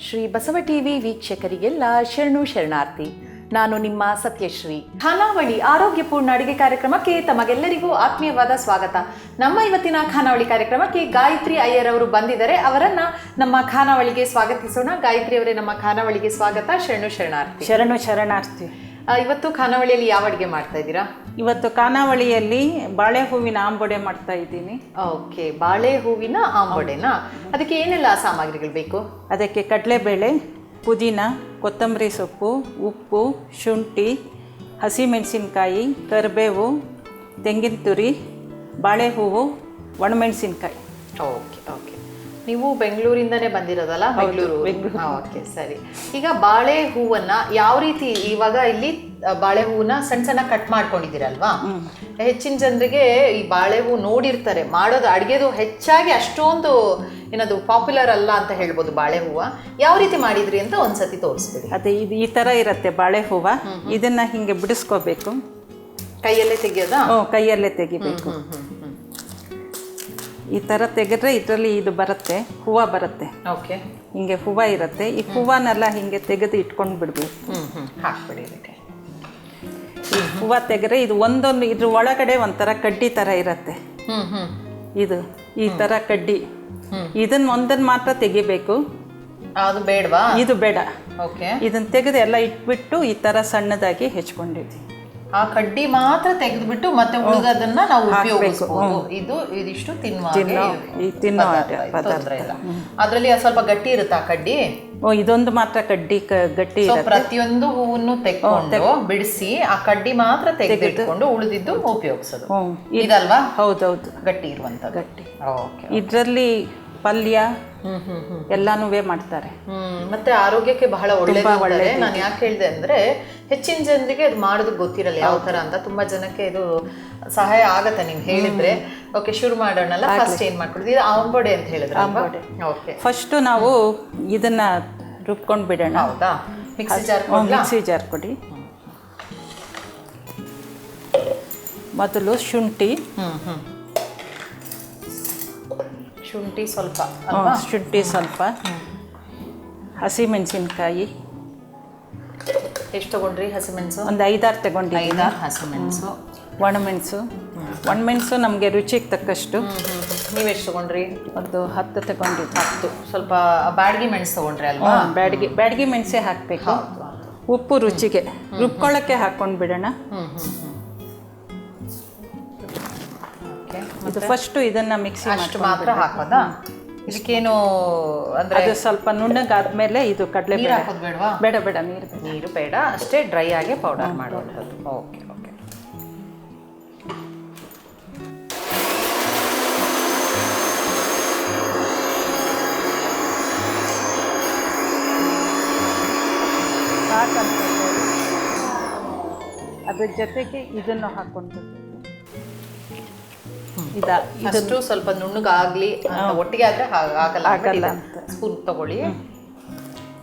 Shri Basava TV ವೀಕ್ಷಕರಿಗೆಲ್ಲ ಶರಣು ಶರಣಾರ್ಥಿ. ನಾನು ನಿಮ್ಮ ಸತ್ಯಶ್ರೀ. ಖಾನಾವಳಿ ಆರೋಗ್ಯಪೂರ್ಣ ಅಡುಗೆ ಕಾರ್ಯಕ್ರಮಕ್ಕೆ ತಮಗೆಲ್ಲರಿಗೂ ಆತ್ಮೀಯವಾದ ಸ್ವಾಗತ. ನಮ್ಮ ಇವತ್ತಿನ ಖಾನಾವಳಿ ಕಾರ್ಯಕ್ರಮಕ್ಕೆ ಗಾಯತ್ರಿ ಅಯ್ಯರ್ ಅವರು ಬಂದಿದ್ದಾರೆ. ಅವರನ್ನ ನಮ್ಮ ಖಾನಾವಳಿಗೆ ಸ್ವಾಗತಿಸೋಣ. ಗಾಯತ್ರಿ ಅವರೇ ನಮ್ಮ ಖಾನಾವಳಿಗೆ ಸ್ವಾಗತ. ಶರಣು ಶರಣಾರ್ಥಿ. ಶರಣು ಶರಣಾರ್ಥಿ. ಇವತ್ತು ಖಾನಾವಳಿಯಲ್ಲಿ ಯಾವ ಅಡುಗೆ ಮಾಡ್ತಾ ಇದ್ದೀರಾ? ಇವತ್ತು ಖಾನಾವಳಿಯಲ್ಲಿ ಬಾಳೆ ಹೂವಿನ ಆಂಬೊಡೆ ಮಾಡ್ತಾ ಇದ್ದೀನಿ. ಓಕೆ ಬಾಳೆ ಹೂವಿನ ಆಂಬೊಡೆನಾ ಅದಕ್ಕೆ ಏನೆಲ್ಲ ಸಾಮಗ್ರಿಗಳು ಬೇಕು? ಅದಕ್ಕೆ ಕಡಲೆಬೇಳೆ ಪುದೀನ ಕೊತ್ತಂಬರಿ ಸೊಪ್ಪು ಉಪ್ಪು ಶುಂಠಿ ಹಸಿಮೆಣಸಿನ್ಕಾಯಿ ಕರಿಬೇವು ತೆಂಗಿನ ತುರಿ ಬಾಳೆ ಹೂವು ಒಣಮೆಣಸಿನ್ಕಾಯಿ. Okay okay. ನೀವು ಬೆಂಗಳೂರಿಂದನೇ ಬಂದಿರೋದಲ್ಲ? ಬೆಂಗಳೂರು. ಓಕೆ ಸರಿ. ಈಗ ಬಾಳೆ ಹೂವನ್ನ ಯಾವ ರೀತಿ ಇವಾಗ ಇಲ್ಲಿ ಬಾಳೆ ಹೂವನ್ನ ಸಣ್ಣ ಸಣ್ಣ ಕಟ್ ಮಾಡ್ಕೊಂಡಿದ್ದೀರಲ್ವಾ? ಹೆಚ್ಚಿನ ಜನರಿಗೆ ಈ ಬಾಳೆ ಹೂ ನೋಡಿರ್ತಾರೆ. ಮಾಡೋದು ಅಡುಗೆದು ಹೆಚ್ಚಾಗಿ ಅಷ್ಟೊಂದು ಏನದು ಪಾಪ್ಯುಲರ್ ಅಲ್ಲ ಅಂತ ಹೇಳ್ಬೋದು ಬಾಳೆ ಹೂವ. ಯಾವ ರೀತಿ ಮಾಡಿದ್ರಿ ಅಂತ ಒಂದ್ಸತಿ ತೋರಿಸ್ಬಿಡಿ. ಅದೇ ಇದು ಈ ಥರ ಇರುತ್ತೆ ಬಾಳೆ ಹೂವು. ಇದನ್ನ ಹಿಂಗೆ ಬಿಡಿಸ್ಕೋಬೇಕು. ಕೈಯಲ್ಲೇ ತೆಗಿಯೋದಾ? ಹ್ಞೂ ಕೈಯಲ್ಲೇ ತೆಗಿಬೇಕು. ಈ ಥರ ತೆಗೆದ್ರೆ ಇದರಲ್ಲಿ ಇದು ಬರುತ್ತೆ ಹೂವು ಬರುತ್ತೆ. ಓಕೆ. ಹಿಂಗೆ ಹೂವು ಇರುತ್ತೆ. ಈ ಹೂವನ್ನೆಲ್ಲ ಹಿಂಗೆ ತೆಗೆದು ಇಟ್ಕೊಂಡು ಬಿಡಬೇಕು. ಹಾಕ್ಬಿಡಿ ಇದಕ್ಕೆ. ಈ ಹೂವು ತೆಗೆದ್ರೆ ಇದು ಒಂದೊಂದು ಇದ್ರ ಒಳಗಡೆ ಒಂಥರ ಕಡ್ಡಿ ಥರ ಇರುತ್ತೆ. ಇದು ಈ ಥರ ಕಡ್ಡಿ. ಇದನ್ನ ಒಂದನ್ನು ಮಾತ್ರ ತೆಗಿಬೇಕು. ಅದು ಬೇಡವಾ? ಇದು ಬೇಡ. ಓಕೆ. ಇದನ್ನ ತೆಗೆದು ಎಲ್ಲ ಇಟ್ಬಿಟ್ಟು ಈ ಥರ ಸಣ್ಣದಾಗಿ ಹೆಚ್ಕೊಂಡಿದ್ವಿ. ಆ ಕಡ್ಡಿ ಮಾತ್ರ ತೆಗೆದ್ಬಿಟ್ಟು ಮತ್ತೆ ಉಳಿದದನ್ನ ನಾವು ಉಪಯೋಗಿಸಬಹುದು ಇದು ಇದಿಷ್ಟು ತಿನ್ನುವ ತಿನ್ನೋ ಪದಾರ್ಥ. ಇಲ್ಲ. ಅದ್ರಲ್ಲಿ ಸ್ವಲ್ಪ ಗಟ್ಟಿ ಇರುತ್ತಾ ಕಡ್ಡಿ? ಓ ಇದೊಂದು ಮಾತ್ರ ಕಡ್ಡಿ ಗಟ್ಟಿ ಪ್ರತಿಯೊಂದು ಹೂವನ್ನು ತೆಕ್ಕೊಂಡು ಬಿಡಿಸಿ ಆ ಕಡ್ಡಿ ಮಾತ್ರ ತೆಗೆದಿಟ್ಕೊಂಡು ಉಳಿದಿದ್ದು ಉಪಯೋಗಿಸೋದು. ಇದಲ್ವಾ? ಹೌದೌದು. ಗಟ್ಟಿ ಇರುವಂತ ಗಟ್ಟಿ. ಓಕೆ. ಇದರಲ್ಲಿ ಪಲ್ಯ ಎಲ್ಲಾನು ಮಾಡ್ತಾರೆ. ಮತ್ತೆ ಆರೋಗ್ಯಕ್ಕೆ ಬಹಳ ಒಳ್ಳೆ ನಾನು ಯಾಕೆ ಹೇಳಿದೆ ಅಂದ್ರೆ ಹೆಚ್ಚಿನ ಜನರಿಗೆ ಅದು ಮಾಡೋದು ಗೊತ್ತಿರಲ್ಲ ಯಾವ ತರ ಅಂತ. ತುಂಬಾ ಜನಕ್ಕೆ ಇದು ಸಹಾಯ ಆಗತ್ತೆ ನೀವು ಹೇಳಿದ್ರೆ. ಓಕೆ ಶುರು ಮಾಡೋಣಲ್ಲ. ಫಸ್ಟ್ ಏನ್ ಮಾಡ್ಕೊಡ್ತೀವಿ ಇದು ಆಂಬೋಡೆ ಅಂತ ಹೇಳಿದ್ರೆ ಓಕೆ ಫಸ್ಟ್ ನಾವು ಇದನ್ನ ರುಬ್ಕೊಂಡು ಬಿಡೋಣ. ಹೌದಾ? ಮಿಕ್ಸಿ ಜಾರ್ ಮಿಕ್ಸಿ ಜಾರ್ ಕೊಡಿ. ಮೊದಲು ಶುಂಠಿ. ಹ್ಮ್ ಹ್ಮ್. ಶುಂಠಿ ಸ್ವಲ್ಪ ಶುಂಠಿ ಸ್ವಲ್ಪ. ಹಸಿಮೆಣಸಿನ್ಕಾಯಿ ಎಷ್ಟು ತಗೊಂಡ್ರಿ ಹಸಿಮೆಣಸು ಒಂದು ಐದಾರು ತಗೊಂಡಿದ್ದೀನಿ. ಐದಾರು ಹಸಿಮೆಣಸು ಒಣಮೆಣಸು. ಒಣಮೆಣಸು ನಮಗೆ ರುಚಿಗೆ ತಕ್ಕಷ್ಟು. ನೀವೆಷ್ಟು ತಗೊಂಡ್ರಿ? ಒಂದು ಹತ್ತು ತಗೊಂಡ್ರಿ ಹತ್ತು. ಸ್ವಲ್ಪ ಬಾಡಿಗೆ ಮೆಣಸು ತಗೊಂಡ್ರಿ ಅಲ್ವಾ? ಬ್ಯಾಡಗಿ ಬ್ಯಾಡಗಿ ಮೆಣಸೆ ಹಾಕಬೇಕು. ಉಪ್ಪು ರುಚಿಗೆ. ರುಬ್ಕೊಳ್ಳೋಕ್ಕೆ ಹಾಕ್ಕೊಂಡು ಬಿಡೋಣ. ಹ್ಮ್ ಹ್ಮ್ ಹ್ಮ್. ಇದು ಫಸ್ಟು ಇದನ್ನ ಮಿಕ್ಸಿ ಅಷ್ಟು ಮಾತ್ರ ಹಾಕೋದಾ? ಇದಕ್ಕೇನು ಅಂದ್ರೆ ಅದು ಸ್ವಲ್ಪ ನುಣ್ಣಗಾದ್ಮೇಲೆ ಇದು ನೀರು ಕಡಲೆಬೇಳೆ. ಹಾಕೋದು ಬೇಡವಾ ಬೇಡ ಬೇಡ ನೀರು ನೀರು ಬೇಡ ಅಷ್ಟೇ ಡ್ರೈ ಆಗಿ ಪೌಡರ್ ಮಾಡುವಂಥದ್ದು ಓಕೆ ಓಕೆ. ಅದ್ರ ಜೊತೆಗೆ ಇದನ್ನು ಹಾಕೊಂಡು ಇದ ಅಷ್ಟು ಸ್ವಲ್ಪ ನುಣ್ಣಗಾಗ್ಲಿ ಒಟ್ಟಿಗೆ ಆದ್ರೆ ಆಗಲ್ಲ ಆಗಲ್ಲ ಅಂತ. ಸ್ಪೂನ್ ತಗೊಳ್ಳಿ.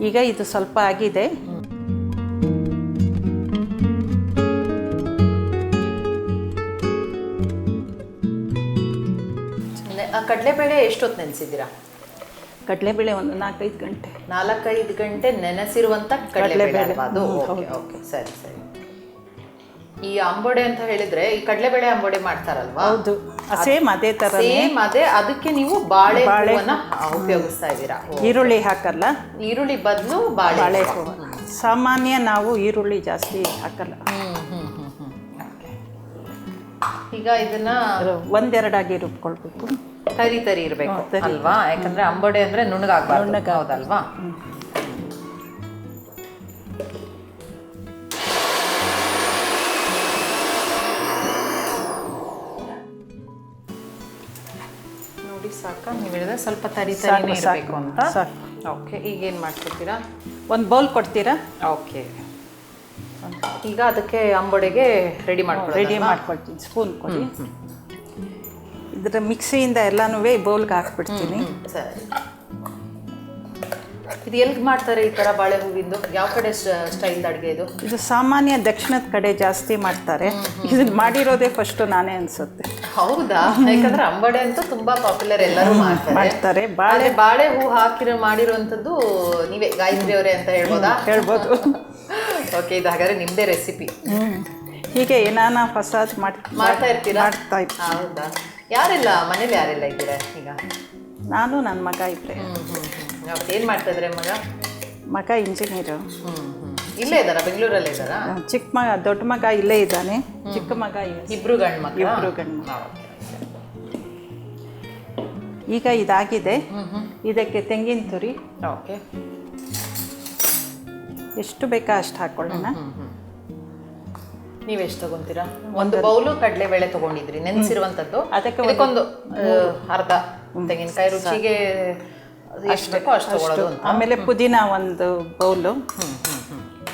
ಈಗ ಇದು ಸ್ವಲ್ಪ ಆಗಿದೆ. ಕಡಲೆಬೇಳೆ ಎಷ್ಟೊತ್ತು ನೆನೆಸಿದ್ದೀರಾ? ಕಡಲೆಬೇಳೆ ಒಂದು ನಾಲ್ಕೈದು ಗಂಟೆ. ನಾಲ್ಕೈದು ಗಂಟೆ ನೆನೆಸಿರುವಂತ ಕಡಲೆಬೇಳೆ ಅದು? ಓಕೆ ಸರಿ ಸರಿ. ಈ ಅಂಬೋಡೆ ಅಂತ ಹೇಳಿದ್ರೆ ಈ ಕಡಲೆಬೇಳೆ ಅಂಬೋಡೆ ಮಾಡ್ತಾರಲ್ವಾ? ಹೌದು. ಸೇಮ್ ಅದೇ ತರ ಸೇಮ್ ಅದೇ ಅದಕ್ಕೆ ನೀವು ಬಾಳೆ ಹೂವನ್ನ ಉಪಯೋಗಿಸ್ತಾ ಇದ್ದೀರಾ? ಈರುಳ್ಳಿ ಹಾಕಲ್ಲ? ಈರುಳ್ಳಿ ಬದಲು ಬಾಳೆ ಬಾಳೆ ಸಾಮಾನ್ಯ ನಾವು ಈರುಳ್ಳಿ ಜಾಸ್ತಿ ಹಾಕಲ್ಲ. ಈಗ ಇದನ್ನ ಒಂದೆರಡಾಗಿ ರುಬ್ಕೊಳ್ಬೇಕು. ತರಿ ತರಿ ಇರಬೇಕು ಅಲ್ವಾ? ಯಾಕಂದ್ರೆ ಅಂಬೊಡೆ ಅಂದ್ರೆ ನುಣ್ಣಗಾಗ್ಬಾರ್ದು. ಹೌದಲ್ವಾ? ನೋಡಿ ಸಾಕ? ನೀವು ಹೇಳಿದ್ರೆ ಸ್ವಲ್ಪ ತರಿ ತರಿನೇ. ಇರಬೇಕು ಅಂತ. ಸಾಕು. ಓಕೆ ಈಗ ಏನು ಮಾಡ್ಕೊತೀರಾ ಒಂದು ಬೌಲ್ ಕೊಡ್ತೀರಾ? ಓಕೆ ಈಗ ಅದಕ್ಕೆ ಅಂಬೊಡೆಗೆ ರೆಡಿ ಮಾಡ್ಕೊಳ್ಳಿ ರೆಡಿ ಮಾಡ್ಕೊಳ್ತೀನಿ. ಸ್ಪೂನ್ ಕೊಡಿ. ಇದರ ಮಿಕ್ಸಿಯಿಂದ ಎಲ್ಲನೂ ಬೌಲ್ಗೆ ಹಾಕ್ಬಿಡ್ತೀನಿ. ಸರಿ. ಇದು ಎಲ್ಲಿ ಮಾಡ್ತಾರೆ ಈ ಥರ ಬಾಳೆ ಹೂವಿಂದು? ಯಾವ ಕಡೆ ಸ್ಟೈಲ್ ಅಡುಗೆ ಇದು? ಇದು ಸಾಮಾನ್ಯ ದಕ್ಷಿಣದ ಕಡೆ ಜಾಸ್ತಿ ಮಾಡ್ತಾರೆ. ಇದನ್ನ ಮಾಡಿರೋದೇ ಫಸ್ಟು ನಾನೇ ಅನಿಸುತ್ತೆ. ಹೌದಾ? ಯಾಕಂದ್ರೆ ಅಂಬಡೆ ಅಂತೂ ತುಂಬಾ ಪಾಪ್ಯುಲರ್ ಎಲ್ಲರೂ ಮಾಡ್ತಾರೆ. ಮಾಡ್ತಾರೆ. ಬಾಳೆ ಬಾಳೆ ಹೂ ಹಾಕಿರೋ ಮಾಡಿರುವಂತದ್ದು ನೀವೇ ಗಾಯತ್ರಿ ಅವರೇ ಅಂತ ಹೇಳ್ಬೋದಾ? ಹೇಳ್ಬೋದು. ಓಕೆ ಇದು ಹಾಗಾದ್ರೆ ನಿಮ್ಮದೇ ರೆಸಿಪಿ ಹೀಗೆ ಏನಾನ ಫಸಾದ್ ಮಾಡಿ ಮಾಡ್ತಾ ಇರ್ತೀರಾ? ಮಾಡ್ತಾ ಇರ್ತೀರಾ ಹೌದಾ? ಯಾರೆಲ್ಲ ಮನೇಲಿ ಯಾರೆಲ್ಲ ಇದ್ದೀರಾ ಈಗ? ನಾನು ನನ್ನ ಮಗ ಇಬ್ಬರೇ ಏನ್ ಮಾಡ್ತಾ ಇದ್ರೆ ಮಗ? ಮಗ ಇಂಜಿನಿಯರು. ಇಲ್ಲೇ ಇದ್ದಾರಾ? ಬೆಂಗಳೂರಲ್ಲೇ ಇದ್ದಾರಾ? ಚಿಕ್ಕ ಮಗ ದೊಡ್ಡ ಮಗ ಇಲ್ಲೇ ಇದ್ದಾನೆ. ಚಿಕ್ಕ ಮಗ ಇಬ್ರು ಗಂಡ್ ಮಗ ಇಬ್ರು ಗಂಡ ಈಗ ಇದಾಗಿದೆ. ಇದಕ್ಕೆ ತೆಂಗಿನ ತುರಿ. ಓಕೆ. ಎಷ್ಟು ಬೇಕಾ ಅಷ್ಟು ಹಾಕೊಳ್ಳೋಣ? ನೀವೆಷ್ಟು ಎಷ್ಟು ತಗೊಂತೀರಾ? ಒಂದು ಬೌಲು ಕಡಲೆಬೇಳೆ ತಗೊಂಡಿದ್ರಿ ನೆನೆಸಿರುವಂಥದ್ದು. ಅದಕ್ಕೆ ಒಂದು ಅರ್ಧ ತೆಂಗಿನಕಾಯಿ ರುಚಿಗೆ ಎಷ್ಟು ಬೇಕೋ ಅಷ್ಟು ತಗೊಳ್ಳೋದು ಅಂತ. ಆಮೇಲೆ ಪುದೀನ ಒಂದು ಬೌಲು.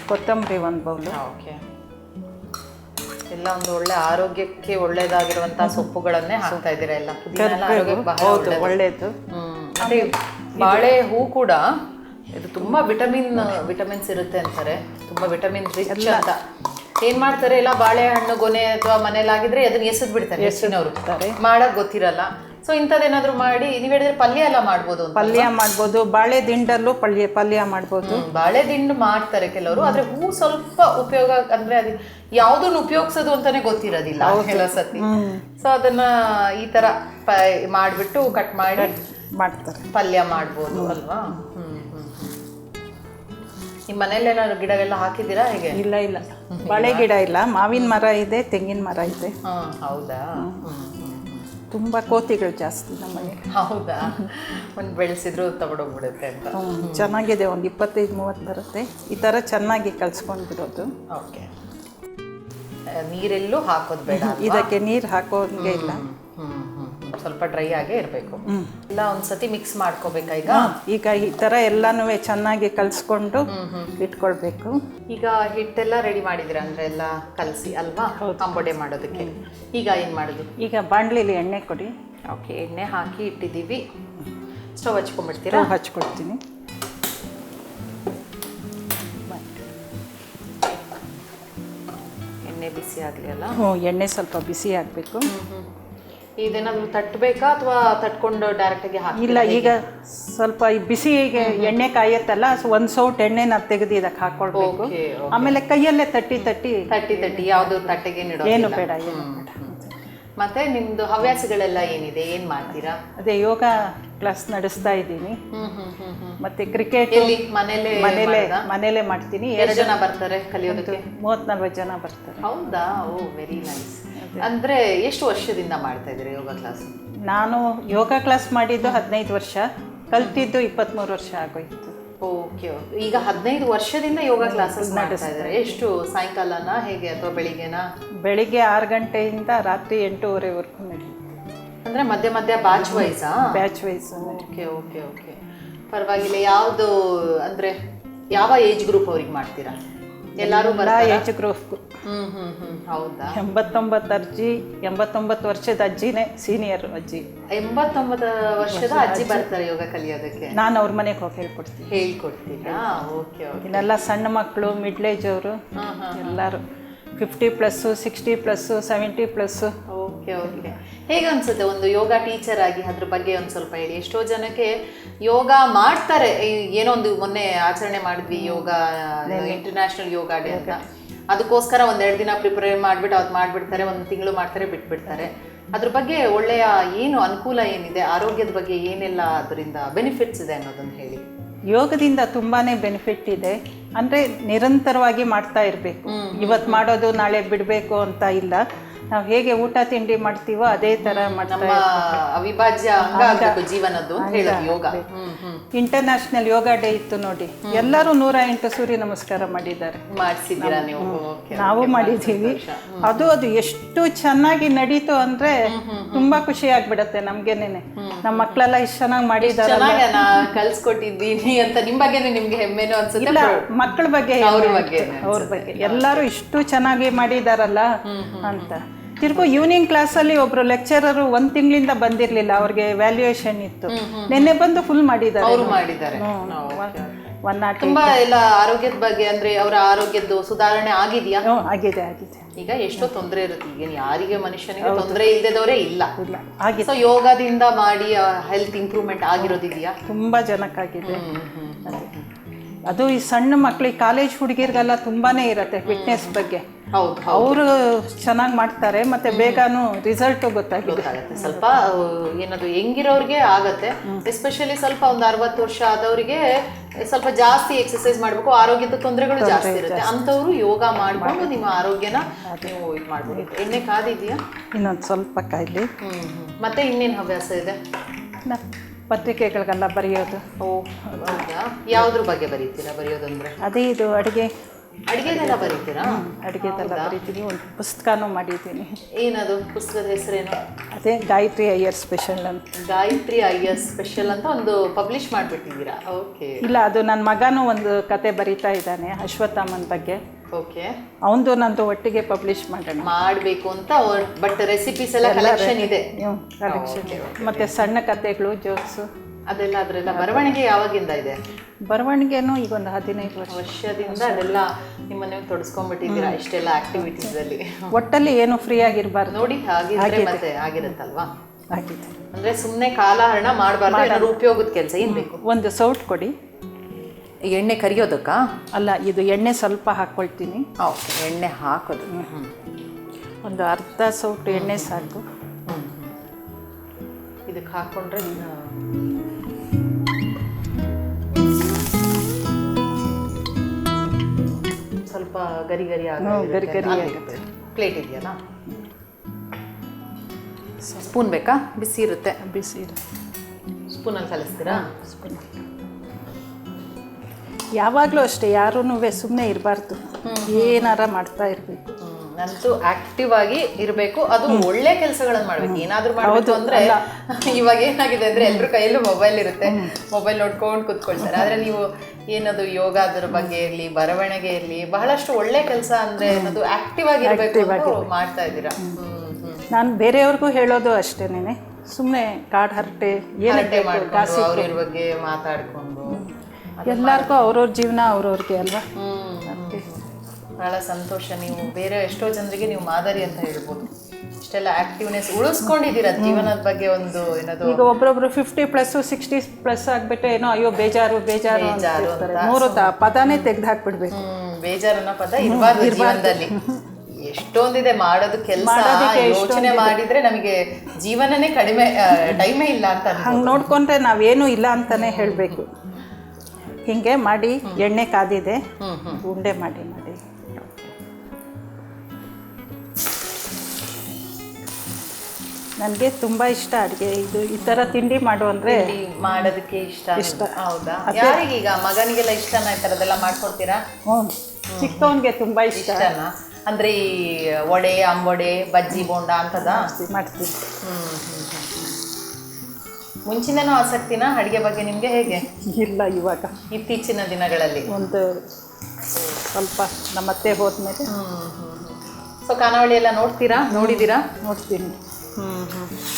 ಕೊತ್ತಂಬರಿ ಒಂದು ಬೌಲು. ಓಕೆ. ಎಲ್ಲ ಒಂದು ಒಳ್ಳೆ ಆರೋಗ್ಯಕ್ಕೆ ಒಳ್ಳೇದಾಗಿರುವಂತಹ ಸೊಪ್ಪುಗಳನ್ನೇ ಹಾಕ್ತಾ ಇದ್ದೀರಾ ಎಲ್ಲ? ಪುದೀನ ಎಲ್ಲ ಆರೋಗ್ಯಕ್ಕೆ ಬಹಳ ಹೌದು ಒಳ್ಳೇದು. ಒಳ್ಳೆಯದು ಹ್ಮ್. ಬಾಳೆ ಹೂ ಕೂಡ ಇದು ತುಂಬಾ ವಿಟಮಿನ್ ವಿಟಮಿನ್ಸ್ ಇರುತ್ತೆ ಅಂತಾರೆ. ತುಂಬಾ ವಿಟಮಿನ್ ರಿಚ್ ಅಂತ. ಏನ್ ಮಾಡ್ತಾರೆ ಎಲ್ಲ ಬಾಳೆಹಣ್ಣು ಗೊನೆ ಅಥವಾ ಮನೇಲಾಗಿದ್ರೆ ಅದನ್ನ ಎಸೆದ್ ಬಿಡ್ತಾರೆ ಮಾಡಕ್ ಗೊತ್ತಿರಲ್ಲ. ಸೊ ಇಂಥದ್ದೇನಾದ್ರೂ ಮಾಡಿ ನೀವು ಹೇಳಿದ್ರೆ ಪಲ್ಯ ಎಲ್ಲ ಮಾಡ್ಬೋದು ಅಂತ ಪಲ್ಯ ಮಾಡ್ಬೋದು ಬಾಳೆ ದಿಂಡಲ್ಲೂ ಪಲ್ಯ ಪಲ್ಯ ಮಾಡ್ಬೋದು. ಹ್ಮ್, ಬಾಳೆ ದಿಂಡು ಮಾಡ್ತಾರೆ ಕೆಲವರು ಆದ್ರೆ ಹೂ ಸ್ವಲ್ಪ ಉಪಯೋಗ ಅಂದ್ರೆ ಅದು ಯಾವ್ದನ್ನ ಉಪಯೋಗಿಸೋದು ಅಂತಾನೆ ಗೊತ್ತಿರೋದಿಲ್ಲ ಕೆಲವು ಸತಿ. ಸೊ ಅದನ್ನ ಈ ತರ ಪ ಮಾಡ್ಬಿಟ್ಟು ಕಟ್ ಮಾಡಿ ಮಾಡ್ತಾರೆ. ಪಲ್ಯ ಮಾಡ್ಬೋದು ಅಲ್ವಾ? ನಿಮ್ಮ ಹ್ಮ್ ಹ್ಮ್. ನಿಮ್ ಮನೇಲಿ ಏನಾದ್ರು ಗಿಡವೆಲ್ಲ ಹಾಕಿದ್ದೀರಾ ಹೇಗೆ? ಇಲ್ಲ ಇಲ್ಲ. ಬಾಳೆ ಗಿಡ ಇಲ್ಲ ಮಾವಿನ ಮರ ಇದೆ ತೆಂಗಿನ ಮರ ಇದೆ. ಹಾ ಹೌದಾ? ಹ್ಮ್. ತುಂಬ ಕೋತಿಗಳು ಜಾಸ್ತಿ ನಮ್ಮಲ್ಲಿ. ಹೌದಾ? ಒಂದ್ ಬೆಳೆಸಿದ್ರು ತಗೊಂಡೋಗ್ಬಿಡುತ್ತೆ ಅಂತ. ಚೆನ್ನಾಗಿದೆ ಒಂದು ಇಪ್ಪತ್ತೈದು ಮೂವತ್ತು ಬರುತ್ತೆ. ಈ ಥರ ಚೆನ್ನಾಗಿ ಕಲ್ಸ್ಕೊಂಡು ಬಿಡೋದು ಓಕೆ ನೀರೆಲ್ಲೂ ಹಾಕೋದು ಬೇಡ ಇದಕ್ಕೆ ನೀರು ಹಾಕೋಂಗೆ ಇಲ್ಲ. ಸ್ವಲ್ಪ ಡ್ರೈ ಆಗೇ ಇರಬೇಕು. ಎಲ್ಲ ಒಂದ್ಸತಿ ಮಿಕ್ಸ್ ಮಾಡ್ಕೋಬೇಕಾ ಈಗ. ಈಗ ಈ ಥರ ಎಲ್ಲನೂ ಚೆನ್ನಾಗಿ ಕಲಿಸ್ಕೊಂಡು ಇಟ್ಕೊಳ್ಬೇಕು. ಈಗ ಹಿಟ್ಟೆಲ್ಲ ರೆಡಿ ಮಾಡಿದಿರ ಅಂದ್ರೆ ಎಲ್ಲ ಕಲಸಿ ಅಲ್ವಾ? ಅಂಬೊಡೆ ಮಾಡೋದಕ್ಕೆ. ಈಗ ಏನ್ ಮಾಡೋದು? ಈಗ ಬಾಣಲಿಲಿ ಎಣ್ಣೆ ಕೊಡಿ. ಓಕೆ ಎಣ್ಣೆ ಹಾಕಿ ಇಟ್ಟಿದ್ದೀವಿ. ಸ್ಟವ್ ಹಚ್ಕೊಂಡ್ಬಿಡ್ತೀರಾ? ಹಚ್ಕೊಡ್ತೀನಿ. ಎಣ್ಣೆ ಬಿಸಿ ಆಗಲಿ ಅಲ್ಲ? ಹ್ಞೂ ಎಣ್ಣೆ ಸ್ವಲ್ಪ ಬಿಸಿ ಆಗಬೇಕು. ಇದೇನಾದ್ರು ತಟ್ಟಬೇಕಾ ಅಥವಾ ತಟ್ಕೊಂಡು ಡೈರೆಕ್ಟಾಗಿ ಹಾಕಿ ಇಲ್ಲ ಈಗ ಸ್ವಲ್ಪ ಈ ಬಿಸಿಗೆ ಎಣ್ಣೆ ಕಾಯತ್ತಲ್ಲ ಒಂದು ಸೌಟ್ ಎಣ್ಣೆನ ತೆಗೆದು ಇದಕ್ಕೆ ಹಾಕೊಳ್ಬೇಕು. ಆಮೇಲೆ ಕೈಯಲ್ಲೇ ತಟ್ಟಿ ತಟ್ಟಿ ತಟ್ಟಿ ತಟ್ಟಿ ಯಾವುದು ತಟ್ಟೆಗೆ ಏನು ಬೇಡ ಏನು ಬೇಡ. ಮತ್ತೆ ನಿಮ್ದು ಹವ್ಯಾಸಗಳೆಲ್ಲ ಏನಿದೆ ಏನ್ ಮಾಡ್ತೀರಾ? ಅದೇ ಯೋಗ ಕ್ಲಾಸ್ ನಡೆಸ್ತಾ ಇದ್ದೀನಿ. ಮತ್ತೆ ಕ್ರಿಕೆಟ್ ಮನೇಲೆ ಮನೇಲೆ ಮಾಡ್ತೀನಿ. ಎರಡು ಜನ ಬರ್ತಾರೆ ಕಲಿಯೋದಕ್ಕೆ? ಮೂವತ್ತ್ ನಲ್ವತ್ತು ಜನ ಬರ್ತಾರೆ. ಹೌದಾ? ಓ ವೆರಿ ನೈಸ್ ಅಂದ್ರೆ ಎಷ್ಟು ವರ್ಷದಿಂದ ಮಾಡ್ತಾ ಇದ್ದೀರಾ ಯೋಗ ಕ್ಲಾಸ್ ನಾನು ಯೋಗ ಕ್ಲಾಸ್ ಮಾಡಿದ್ದು ಹದಿನೈದು ವರ್ಷ ಕಲ್ತಿದ್ದು ಇಪ್ಪತ್ತ್ಮೂರು ವರ್ಷ ಆಗೋಯ್ತು. ಓಕೆ ಈಗ ಹದಿನೈದು ವರ್ಷದಿಂದ ಯೋಗ ಕ್ಲಾಸಸ್ ಮಾಡ್ತಾ ಇದ್ದಾರೆ? ಎಷ್ಟು ಸಾಯಂಕಾಲನ ಹೇಗೆ ಅಥವಾ ಬೆಳಿಗ್ಗೆನಾ? ಬೆಳಿಗ್ಗೆ ಆರು ಗಂಟೆಯಿಂದ ರಾತ್ರಿ ಎಂಟೂವರೆವರೆಗೂ ನಡೆಯುತ್ತೆ. ಅಂದ್ರೆ ಮಧ್ಯ ಮಧ್ಯ batch wise batch wise okay okay okay ಪರವಾಗಿಲ್ಲ ಯಾವುದು ಅಂದ್ರೆ ಯಾವ ಏಜ್ ಗ್ರೂಪ್ ಅವ್ರಿಗೆ ಮಾಡ್ತೀರಾ? ಎಲ್ಲರೂ ಬರ ಏಜ್ ಗ್ರೂಪ್ ಹೌದಾ? ಎಂಬತ್ತೊಂಬತ್ತು ಅರ್ಜಿ ಎಂಬತ್ತೊಂಬತ್ತು ವರ್ಷದ ಅಜ್ಜಿನೇ ಸೀನಿಯರ್ ಅಜ್ಜಿ. ಎಂಬತ್ತೊಂಬತ್ತು ವರ್ಷದ ಅಜ್ಜಿ ಬರ್ತಾರೆ ಯೋಗ ಕಲಿಯೋದಕ್ಕೆ? ನಾನು ಅವ್ರ ಮನೆಗೆ ಹೋಗಿ ಹೇಳ್ಕೊಡ್ತೀನಿ. ಹೇಳ್ಕೊಡ್ತೀನಿ ಓಕೆ ಓಕೆ. ಇನ್ನೆಲ್ಲ ಸಣ್ಣ ಮಕ್ಕಳು ಮಿಡ್ಲ್ ಏಜ್ ಅವರು ಎಲ್ಲರೂ. Fifty plus sixty plus seventy plus okay okay. ಹೇಗೆ ಅನ್ಸುತ್ತೆ ಒಂದು ಯೋಗ ಟೀಚರ್ ಆಗಿ ಅದ್ರ ಬಗ್ಗೆ ಒಂದು ಸ್ವಲ್ಪ ಹೇಳಿ. ಎಷ್ಟೋ ಜನಕ್ಕೆ ಯೋಗ ಮಾಡ್ತಾರೆ. ಏನೋ ಒಂದು ಮೊನ್ನೆ ಆಚರಣೆ ಮಾಡಿದ್ವಿ ಯೋಗ ಇಂಟರ್ನ್ಯಾಷನಲ್ ಯೋಗ ಡೇ ಅಂತ. ಅದಕ್ಕೋಸ್ಕರ ಒಂದೆರಡು ದಿನ ಪ್ರಿಪೇರ್ ಮಾಡಿಬಿಟ್ಟು ಅದು ಮಾಡಿಬಿಡ್ತಾರೆ ಒಂದು ತಿಂಗಳು ಮಾಡ್ತಾರೆ ಬಿಟ್ಬಿಡ್ತಾರೆ. ಅದ್ರ ಬಗ್ಗೆ ಒಳ್ಳೆಯ ಏನು ಅನುಕೂಲ ಏನಿದೆ? ಆರೋಗ್ಯದ ಬಗ್ಗೆ ಏನೆಲ್ಲ ಅದರಿಂದ ಬೆನಿಫಿಟ್ಸ್ ಇದೆ ಅನ್ನೋದನ್ನ ಹೇಳಿ. ಯೋಗದಿಂದ ತುಂಬಾನೇ ಬೆನಿಫಿಟ್ ಇದೆ. ಅಂದ್ರೆ ನಿರಂತರವಾಗಿ ಮಾಡ್ತಾ ಇರಬೇಕು. ಇವತ್ತು ಮಾಡೋದು ನಾಳೆ ಬಿಡಬೇಕು ಅಂತ ಇಲ್ಲ. ನಾವು ಹೇಗೆ ಊಟ ತಿಂಡಿ ಮಾಡ್ತೀವೋ ಅದೇ ತರ ನಮ್ಮ ಅವಿಭಾಜ್ಯ ಅಂಗ ಆಗ್ಬೇಕು ಜೀವನದ್ದು ಅಂತ ಹೇಳೋದು ಯೋಗ. ಇಂಟರ್ನ್ಯಾಷನಲ್ ಯೋಗ ಡೇ ಇತ್ತು ನೋಡಿ. ಎಲ್ಲರೂ ನೂರ ಎಂಟು ಸೂರ್ಯ ನಮಸ್ಕಾರ ಮಾಡಿದ್ದಾರೆ. ಮಾಡಿಸಿದ್ದೀರಾ ನೀವು? ನಾವು ಮಾಡಿದೀವಿ ಅದು ಅದು ಎಷ್ಟು ಚೆನ್ನಾಗಿ ನಡೀತು ಅಂದ್ರೆ ತುಂಬಾ ಖುಷಿ ಆಗ್ಬಿಡತ್ತೆ ನಮ್ಗೇನೇನೆ ನಮ್ಮ ಮಕ್ಕಳೆಲ್ಲ ಇಷ್ಟು ಚೆನ್ನಾಗಿ ಮಾಡಿದ್ದಾರೆ ಕಲ್ಸ್ಕೊಟ್ಟಿದ್ದೀನಿ ಅಂತ ನಿಮ್ ಬಗ್ಗೆನೇ ನಿಮ್ಗೆ ಹೆಮ್ಮೆನೂ ಅನ್ಸುತ್ತೆ. ಮಕ್ಕಳ ಬಗ್ಗೆ ಅವ್ರ ಬಗ್ಗೆ. ಅವ್ರ ಬಗ್ಗೆ. ಎಲ್ಲರೂ ಇಷ್ಟು ಚೆನ್ನಾಗಿ ಮಾಡಿದಾರಲ್ಲ ಅಂತ. ತಿರ್ಗು ಈವ್ನಿಂಗ್ ಕ್ಲಾಸಲ್ಲಿ ಒಬ್ರು ಲೆಕ್ಚರರು ಒಂದ್ ತಿಂಗಳಿಂದ ಬಂದಿರ್ಲಿಲ್ಲ ಅವ್ರಿಗೆ ವ್ಯಾಲ್ಯೂಯೇಷನ್ ಇತ್ತು. ನಿನ್ನೆ ಬಂದು ಫುಲ್ ಮಾಡಿದ್ದಾರೆ. ಅವರು ಮಾಡಿದ್ದಾರೆ. ಒನ್ ನಾಟ್ ತುಂಬಾ ಎಲ್ಲ ಆರೋಗ್ಯದ ಬಗ್ಗೆ ಅಂದ್ರೆ ಅವರ ಆರೋಗ್ಯದ್ದು ಸುಧಾರಣೆ ಆಗಿದೆಯಾ? ಆಗಿದೆ ಆಗಿದೆ. ಈಗ ಎಷ್ಟೋ ತೊಂದರೆ ಇರುತ್ತೆ. ಈಗ ಯಾರಿಗೆ ಮನುಷ್ಯನಿಗೆ ತೊಂದರೆ ಇಲ್ಲದವರೇ ಇಲ್ಲ. ಆಗಿದೆ. ಸೊ ಯೋಗದಿಂದ ಮಾಡಿ ಹೆಲ್ತ್ ಇಂಪ್ರೂವ್ಮೆಂಟ್ ಆಗಿರೋದಿದೆಯಾ? ತುಂಬಾ ಜನಕ್ಕಾಗಿದೆ ಅದೇ. ಈ ಸಣ್ಣ ಮಕ್ಳಿಗೆ ಕಾಲೇಜ್ ಹುಡುಗಿರ್ಗೆಲ್ಲ ತುಂಬಾನೇ ಇರುತ್ತೆ ಫಿಟ್ನೆಸ್ ಬಗ್ಗೆ. ಅವರು ಚೆನ್ನಾಗಿ ಮಾಡ್ತಾರೆ ಮತ್ತೆ ಬೇಗನೂ ರಿಸಲ್ಟ್ ಗೊತ್ತಾಗಿದೆ. ಗೊತ್ತಾಗತ್ತೆ. ಸ್ವಲ್ಪ ಏನದು ಹೆಂಗಿರೋರಿಗೆ ಆಗತ್ತೆ. ಎಸ್ಪೆಷಲಿ ಸ್ವಲ್ಪ ಒಂದು ಅರವತ್ತು ವರ್ಷ ಆದವರಿಗೆ ಸ್ವಲ್ಪ ಜಾಸ್ತಿ ಎಕ್ಸರ್ಸೈಸ್ ಮಾಡಬೇಕು. ಆರೋಗ್ಯದ ತೊಂದರೆಗಳು ಜಾಸ್ತಿ ಇರುತ್ತೆ. ಅಂಥವ್ರು ಯೋಗ ಮಾಡ್ಕೊಂಡು ನಿಮ್ಮ ಆರೋಗ್ಯನ ನೀವು ಇದು ಮಾಡ್ಬೋದು. ಎಣ್ಣೆ ಕಾದಿದೆಯಾ? ಇನ್ನೊಂದು ಸ್ವಲ್ಪ ಕಾಯಿಲೆ. ಮತ್ತೆ ಇನ್ನೇನು ಹವ್ಯಾಸ ಇದೆ? ಪತ್ರಿಕೆಗಳಿಗೆಲ್ಲ ಬರೆಯೋದು. ಓ ಹೌದಾ? ಯಾವ್ದ್ರ ಬಗ್ಗೆ ಬರೀತೀರಾ ಬರೆಯೋದಂದ್ರೆ? ಅದೇ ಇದು ಅಡುಗೆ. ಅಡಿಗೆದೆಲ್ಲ ಬರೀತೀರಾ? ಅಡುಗೆದೆಲ್ಲ ಬರೀತೀನಿ. ಒಂದು ಪುಸ್ತಕನೂ ಮಾಡಿದ್ದೀನಿ. ಏನದು? ಪುಸ್ತಕದ ಹೆಸರೇನು? ಅದೇ ಗಾಯತ್ರಿ ಅಯ್ಯರ್ ಸ್ಪೆಷಲ್ ಅಂತ. ಗಾಯತ್ರಿ ಅಯ್ಯರ್ ಸ್ಪೆಷಲ್ ಅಂತ ಒಂದು ಪಬ್ಲಿಷ್ ಮಾಡಿಬಿಟ್ಟಿದ್ದೀರಾ? ಓಕೆ. ಇಲ್ಲ ಅದು ನನ್ನ ಮಗನೂ ಒಂದು ಕತೆ ಬರೀತಾ ಇದ್ದಾನೆ ಅಶ್ವತ್ಥಾಮನ್ ಬಗ್ಗೆ. ಓಕೆ. ಅವನದು ನಂದು ಒಟ್ಟಿಗೆ ಪಬ್ಲಿಷ್ ಮಾಡೋಣ. ಮಾಡಬೇಕು ಅಂತ ಬಟ್ ರೆಸಿಪೀಸ್ ಎಲ್ಲ ಕಲೆಕ್ಷನ್ ಇದೆ. ಕಲೆಕ್ಷನ್ ಮತ್ತೆ ಸಣ್ಣ ಕತೆಗಳು ಜೋಕ್ಸು ಅದೆಲ್ಲ ಅದರೆಲ್ಲ ಬರವಣಿಗೆ ಯಾವಾಗಿಂದ ಇದೆ? ಬರವಣಿಗೆನೂ ಈಗ ಒಂದು ಹದಿನೈದು ವರ್ಷ. ವರ್ಷದಿಂದ ಅದೆಲ್ಲ ನಿಮ್ಮನ್ನ ತೊಡಸ್ಕೊಂಡ್ಬಿಟ್ಟಿದ್ದೀರಾ ಇಷ್ಟೆಲ್ಲ ಆಕ್ಟಿವಿಟೀಸ್ ಅಲ್ಲಿ? ಒಟ್ಟಲ್ಲಿ ಏನು ಫ್ರೀ ಆಗಿರಬಾರ್ದು. ನೋಡಿ ಹಾಗಿದ್ರೆ ಮತ್ತೆ ಆಗಿರುತ್ತಲ್ವಾ? ಆಗಿದೆ ಅಂದ್ರೆ ಸುಮ್ಮನೆ ಕಾಲಹರಣ ಮಾಡಬಾರ್ದು ಏನಾದ್ರು ಉಪಯೋಗದ ಕೆಲಸ ಏನು ಬೇಕು? ಒಂದು ಸೌಟ್ ಕೊಡಿ. ಎಣ್ಣೆ ಕರಿಯೋದಕ್ಕಾ? ಅಲ್ಲ ಇದು ಎಣ್ಣೆ ಸ್ವಲ್ಪ ಹಾಕ್ಕೊಳ್ತೀನಿ ಓಕೆ ಎಣ್ಣೆ ಹಾಕೋದು. ಒಂದು ಅರ್ಧ ಸೌಟು ಎಣ್ಣೆ ಸಾಕು. ಇದಕ್ಕೆ ಹಾಕೊಂಡ್ರೆ ಗರಿ ಗರಿ ಗರಿ ಗರಿ ಪ್ಲೇಟ್ ಇದೆಯಲ್ಲ? ಸ್ಪೂನ್ ಬೇಕಾ? ಬಿಸಿ ಇರುತ್ತೆ. ಬಿಸಿ ಇರುತ್ತೆ. ಸ್ಪೂನಲ್ಲಿ ಕಲಿಸ್ತೀರಾ? ಸ್ಪೂನ್ ಯಾವಾಗಲೂ ಅಷ್ಟೇ ಯಾರೂ ಸುಮ್ಮನೆ ಇರಬಾರ್ದು. ಏನಾರ ಮಾಡ್ತಾ ಇರಬೇಕು. ನಂತೂ ಆಕ್ಟಿವ್ ಆಗಿ ಇರಬೇಕು. ಅದು ಒಳ್ಳೆ ಕೆಲಸಗಳನ್ನು ಮಾಡ್ಬೇಕು. ಏನಾದ್ರೂ ಮಾಡೋದು ಅಂದ್ರೆ ಇವಾಗ ಏನಾಗಿದೆ ಅಂದ್ರೆ ಎಲ್ಲರೂ ಕೈಯಲ್ಲೂ ಮೊಬೈಲ್ ಇರುತ್ತೆ. ಮೊಬೈಲ್ ನೋಡ್ಕೊಂಡು ಕುತ್ಕೊಳ್ತಾರೆ. ಆದ್ರೆ ನೀವು ಏನದು ಯೋಗ ಅದರ ಬಗ್ಗೆ ಇರ್ಲಿ ಬರವಣಿಗೆ ಇರ್ಲಿ ಬಹಳಷ್ಟು ಒಳ್ಳೆ ಕೆಲಸ ಅಂದ್ರೆ ಏನದು ಆಕ್ಟಿವ್ ಆಗಿ ಇರಬೇಕು ಅಂತ ಮಾಡ್ತಾ ಇದ್ದೀರಾ? ನಾನು ಬೇರೆಯವ್ರಿಗೂ ಹೇಳೋದು ಅಷ್ಟೇನೆ ಸುಮ್ಮನೆ ಕಾಡು ಹರಟೆ ಏನಂತೆ ಮಾಡ್ಕೊಂಡು ಅವ್ರ ಬಗ್ಗೆ ಮಾತಾಡ್ಕೊಂಡು ಎಲ್ಲರಿಗೂ ಅವ್ರವ್ರ ಜೀವನ ಅವ್ರವ್ರಿಗೆ ಅಲ್ವಾ? ಬಹಳ ಸಂತೋಷ. ನೀವು ಬೇರೆ ಎಷ್ಟೋ ಜನರಿಗೆ ನೀವು ಮಾದರಿ ಅಂತ ಹೇಳ್ಬೋದು. ಇಷ್ಟೆಲ್ಲ ಆಕ್ಟಿವ್ನೆಸ್ ಉಳಿಸ್ಕೊಂಡಿದ್ದೀರ ಜೀವನದ ಬಗ್ಗೆ ಒಂದು ಏನದು? ಈಗ ಒಬ್ರೊಬ್ರು ಫಿಫ್ಟಿ ಪ್ಲಸ್ ಸಿಕ್ಸ್ಟಿ ಪ್ಲಸ್ ಆಗ್ಬಿಟ್ಟು ಏನೋ ಅಯ್ಯೋ ಬೇಜಾರು ಬೇಜಾರು. ಮೂರು ಪದಾನೇ ತೆಗ್ದು ಹಾಕ್ಬಿಡ್ಬೇಕು. ಬೇಜಾರು ಅನ್ನೋ ಪದ ಇರಬಾರ್ದು ಜೀವನದಲ್ಲಿ. ಎಷ್ಟೊಂದಿದೆ ಮಾಡೋದು ಕೆಲಸ ಯೋಚನೆ ಮಾಡಿದ್ರೆ ನಮಗೆ ಜೀವನನೇ ಕಡಿಮೆ ಟೈಮೇ ಇಲ್ಲ ಅಂತ. ಹಂಗೆ ನೋಡ್ಕೊಂಡ್ರೆ ನಾವೇನು ಇಲ್ಲ ಅಂತಾನೆ ಹೇಳಬೇಕು. ಹಿಂಗೆ ಮಾಡಿ ಎಣ್ಣೆ ಕಾದಿದೆ ಉಂಡೆ ಮಾಡಿ ಉಂಡೆ ಮಾಡಿ. ನನಗೆ ತುಂಬ ಇಷ್ಟ ಅಡುಗೆ. ಇದು ಈ ಥರ ತಿಂಡಿ ಮಾಡು ಅಂದರೆ ತಿಂಡಿ ಮಾಡೋದಕ್ಕೆ ಇಷ್ಟ ಇಷ್ಟ. ಹೌದಾ? ಯಾರಿಗೀಗ ಮಗನಿಗೆಲ್ಲ ಇಷ್ಟನ ಈ ಥರದ್ದೆಲ್ಲ ಮಾಡ್ಕೊಡ್ತೀರಾ? ಹ್ಞೂ. ಚಿಕ್ಕವನಿಗೆ ತುಂಬ ಇಷ್ಟ. ಇಷ್ಟನಾ? ಅಂದ್ರೆ ಈ ವಡೆ ಅಂಬೊಡೆ ಬಜ್ಜಿ ಬೋಂಡ ಅಂತದ? ಮಾಡ್ತೀನಿ ಮುಂಚಿನೂ ಆಸಕ್ತಿನ ಅಡುಗೆ ಬಗ್ಗೆ ನಿಮಗೆ ಹೇಗೆ? ಇಲ್ಲ ಇವಾಗ. ಇತ್ತೀಚಿನ ದಿನಗಳಲ್ಲಿ. ಒಂದು ಸ್ವಲ್ಪ ನಮ್ಮತ್ತೆ ಹೋದ್ಮೇಲೆ. ಸೊ ಖಾನಾವಳಿ ಎಲ್ಲ ನೋಡ್ತೀರಾ? ನೋಡಿದ್ದೀರಾ ನೋಡ್ತೀನಿ.